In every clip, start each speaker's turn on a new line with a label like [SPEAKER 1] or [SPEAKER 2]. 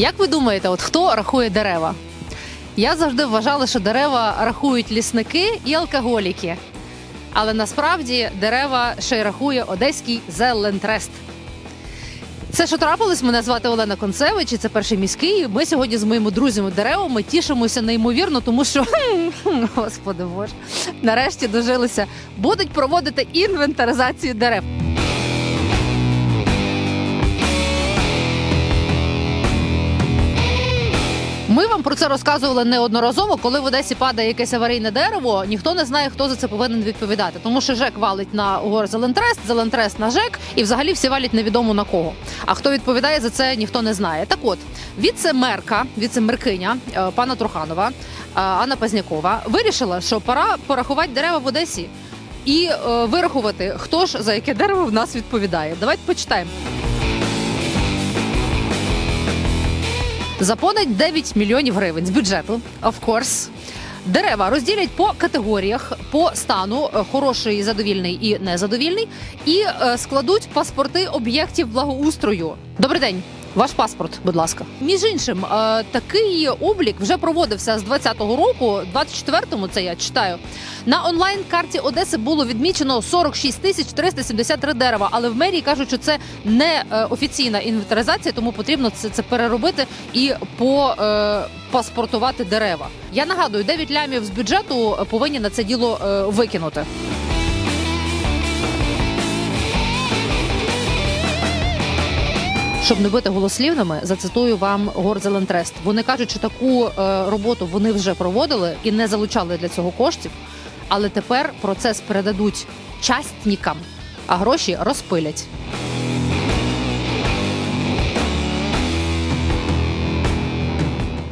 [SPEAKER 1] Як ви думаєте, от хто рахує дерева? Я завжди вважала, що дерева рахують лісники і алкоголіки. Але насправді дерева ще й рахує одеський Зелентрест. Це що трапилось? Мене звати Олена Концевич, і це перший міський. Ми сьогодні з моїми друзями деревами тішимося неймовірно, тому що господи боже, нарешті дожилися. Будуть проводити інвентаризацію дерев. Ми вам про це розказували неодноразово. Коли в Одесі падає якесь аварійне дерево, ніхто не знає, хто за це повинен відповідати. Тому що ЖЕК валить на УГОР Зелентрест, Зелентрест на ЖЕК, і взагалі всі валять невідомо на кого. А хто відповідає за це, ніхто не знає. Так от, віце-мерка, віце-меркиня е, пана Труханова е, Анна Пазнякова вирішила, що пора порахувати дерева в Одесі і е, вирахувати, хто ж за яке дерево в нас відповідає. Давайте почитаємо. За понад 9 мільйонів гривень з бюджету, of course, дерева розділять по категоріях по стану е, хороший, задовільний і незадовільний, і е, складуть паспорти об'єктів благоустрою. Добрий день. Ваш паспорт, будь ласка. Між іншим, е, такий облік вже проводився з 20-го року, 24-му, це я читаю. На онлайн-карті Одеси було відмічено 46 тисяч 373 дерева, але в мерії кажуть, що це не е, офіційна інвентаризація, тому потрібно це, це переробити і по е, паспортувати дерева. Я нагадую, 9 лямів з бюджету повинні на це діло викинути. Щоб не бути голослівними, зацитую вам Горзелентрест. Вони кажуть, що таку е, роботу вони вже проводили і не залучали для цього коштів. Але тепер процес передадуть частникам, а гроші розпилять.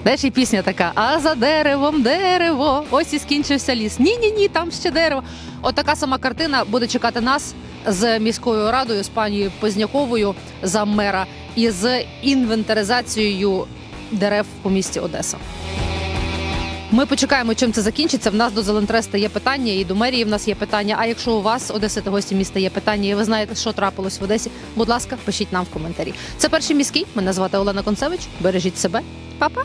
[SPEAKER 1] Далі пісня така: а за деревом дерево, ось і скінчився ліс. Ні, ні, ні, там ще дерево. От така сама картина буде чекати нас з міською радою, з пані Позняковою за мера і з інвентаризацією дерев по місті Одеса. Ми почекаємо, чим це закінчиться. В нас до Зелентреста є питання, і до мерії в нас є питання. А якщо у вас, Одеси та гості міста, є питання, і ви знаєте, що трапилось в Одесі, будь ласка, пишіть нам в коментарі. Це перший міський. Мене звати Олена Концевич. Бережіть себе, Па-па!